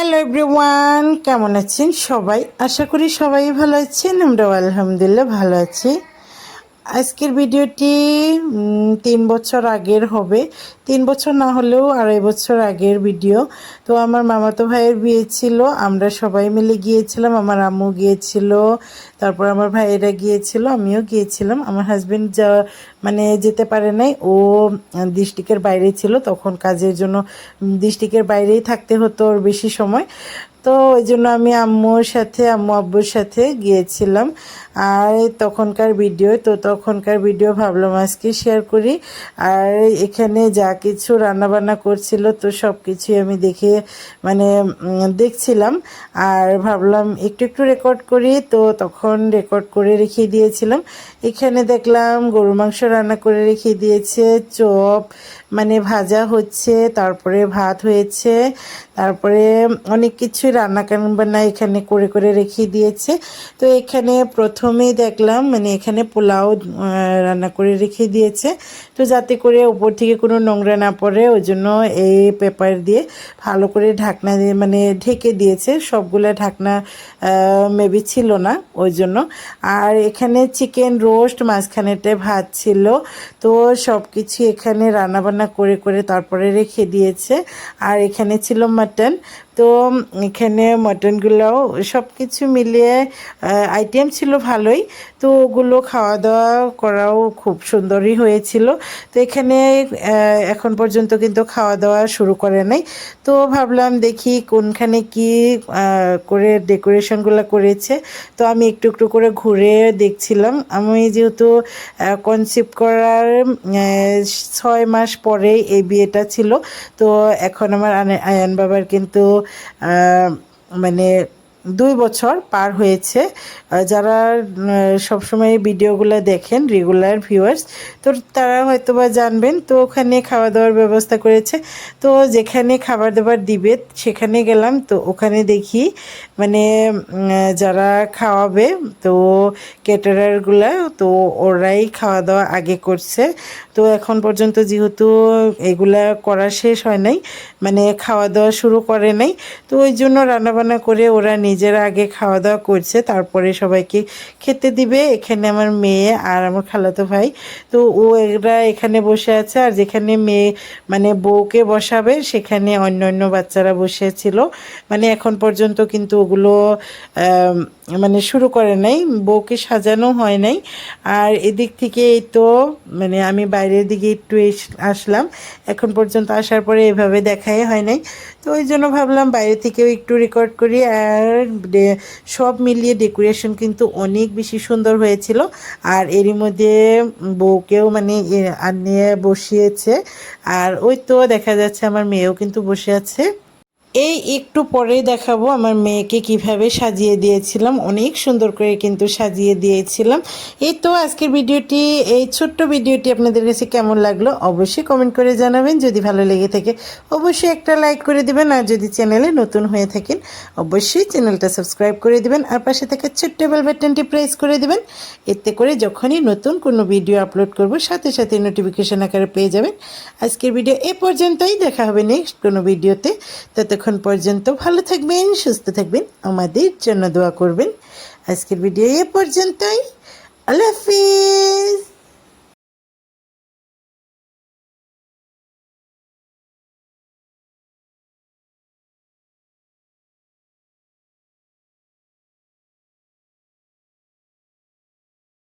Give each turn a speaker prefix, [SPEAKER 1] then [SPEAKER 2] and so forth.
[SPEAKER 1] Hello everyone কেমন আছেন? সবাই? আশা করি সবাই ভালো আছেন। আমরাও আলহামদুলিল্লাহ ভালো আছি। আজকের ভিডিওটি তিন বছর আগের হবে। তিন বছর না হলেও আড়াই বছর আগের ভিডিও। তো আমার মামাতো ভাইয়ের বিয়ে ছিল, আমরা সবাই মিলে গিয়েছিলাম, আমার আম্মু গিয়েছিল, তারপর আমার ভাইয়েরা গিয়েছিল, আমিও গিয়েছিলাম। আমার হাজব্যান্ড যা মানে যেতে পারে নাই, ও ডিস্ট্রিক্টের বাইরে ছিল, তখন কাজের জন্য ডিস্ট্রিক্টের বাইরেই থাকতে হতো ওর বেশি সময়। তো ওই জন্য আমি আম্মুর সাথে, আম্মু আব্বুর সাথে গিয়েছিলাম। আর তখনকার ভিডিও, তো তখনকার ভিডিও ভাবলাম আজকে শেয়ার করি। আর এখানে যা কিছু রান্নাবান্না করছিল তো সব কিছুই আমি দেখে মানে দেখছিলাম। আর ভাবলাম একটু একটু রেকর্ড করি, তো তখন রেকর্ড করে রেখে দিয়েছিলাম। এখানে দেখলাম গরু মাংস রান্না করে রেখে দিয়েছে, চপ মানে ভাজা হচ্ছে, তারপরে ভাত হয়েছে, তারপরে অনেক কিছুই রান্না বান্না এখানে করে করে রেখে দিয়েছে। তো এখানে প্রথমেই দেখলাম মানে এখানে পোলাও রান্না করে রেখে দিয়েছে। তো যাতে করে উপর থেকে কোনো নোংরা না পড়ে, ওই জন্য এই পেপার দিয়ে ভালো করে ঢাকনা দিয়ে মানে ঢেকে দিয়েছে। সবগুলো ঢাকনা মেবি ছিল না ওই জন্য। আর এখানে চিকেন রোস্ট মাঝখানেতে ভাত ছিল। তো সব কিছু এখানে রান্নাবান্না করে করে তারপরে রেখে দিয়েছে। আর এখানে ছিল মাটন তো এখানে মটনগুলোও সব কিছু মিলিয়ে আইটেম ছিল ভালোই। তো ওগুলো খাওয়া দাওয়া করাও খুব সুন্দরই হয়েছিল। তো এখানে এখন পর্যন্ত কিন্তু খাওয়া দাওয়া শুরু করে নাই। তো ভাবলাম দেখি কোনখানে কি করে ডেকোরেশনগুলো করেছে। তো আমি একটু একটু করে ঘুরে দেখছিলাম। আমি যেহেতু কনসিভ করার ছয় মাস পরে এই বিয়েটা ছিল। তো এখন আমার আয়ান বাবার কিন্তু মানে দুই বছর পার হয়েছে। যারা সবসময় ভিডিওগুলো দেখেন রেগুলার ভিউয়ার্স তো তারা হয়তো বা জানবেন, তো ওখানে খাওয়া দাওয়ার ব্যবস্থা করেছে। তো যেখানে খাবার দাবার দিবে, সেখানে গেলাম, তো ওখানে দেখি মানে যারা খাওয়াবে, তো ক্যাটারারগুলা তো ওরাই খাওয়া দাওয়া আগে করছে। তো এখন পর্যন্ত যেহেতু এগুলা করা শেষ হয় নাই মানে খাওয়া দাওয়া শুরু করে নাই, তো ওই জন্য রান্নাবান্না করে ওরা নিজেরা আগে খাওয়া দাওয়া করছে, তারপরে সবাইকে খেতে দিবে। এখানে আমার মেয়ে আর আমার খালাতো ভাই। তো ও এরা এখানে বসে আছে আর যেখানে মেয়ে মানে বউকে বসাবে, সেখানে অন্য অন্য বাচ্চারা বসেছিল মানে এখন পর্যন্ত কিন্তু ওগুলো মানে শুরু করে নাই, বউকে সাজানো হয় নাই। আর এদিক থেকে এই তো মানে আমি বাইরের দিকে একটু আসলাম। এখন পর্যন্ত আসার পরে এভাবে দেখাই হয় নাই। তো ওই জন্য ভাবলাম বাইরে থেকেও একটু রেকর্ড করি। আর সব মিলিয়ে ডেকোরেশন কিন্তু অনেক বেশি সুন্দর হয়েছিল। আর এরই মধ্যে বউকেও মানে আনিয়ে বসিয়েছে। আর ওই তো দেখা যাচ্ছে আমার মেয়েও কিন্তু বসে আছে। এই একটু পরেই দেখাবো আমার মেয়েকে কীভাবে সাজিয়ে দিয়েছিলাম। অনেক সুন্দর করে কিন্তু সাজিয়ে দিয়েছিলাম। এই তো আজকের ভিডিওটি, এই ছোট্ট ভিডিওটি আপনাদের কাছে কেমন লাগল অবশ্যই কমেন্ট করে জানাবেন। যদি ভালো লেগে থাকে, অবশ্যই একটা লাইক করে দিবেন। আর যদি চ্যানেলে নতুন হয়ে থাকেন, অবশ্যই চ্যানেলটা সাবস্ক্রাইব করে দিবেন। আর পাশে থাকা ছোট্ট বেল বাটনটি প্রেস করে দিবেন। এতে করে যখনই নতুন কোনো ভিডিও আপলোড করব, সাথে সাথে নোটিফিকেশন আকারে পেয়ে যাবেন। আজকের ভিডিও এ পর্যন্তই। দেখা হবে নেক্সট কোনো ভিডিওতে। ততক্ষণ পর্যন্ত ভালো থাকবেন, সুস্থ থাকবেন। আমাদের জন্য দোয়া করবেন। আজকের ভিডিও এ পর্যন্তই। আল্লাহ হাফিজ।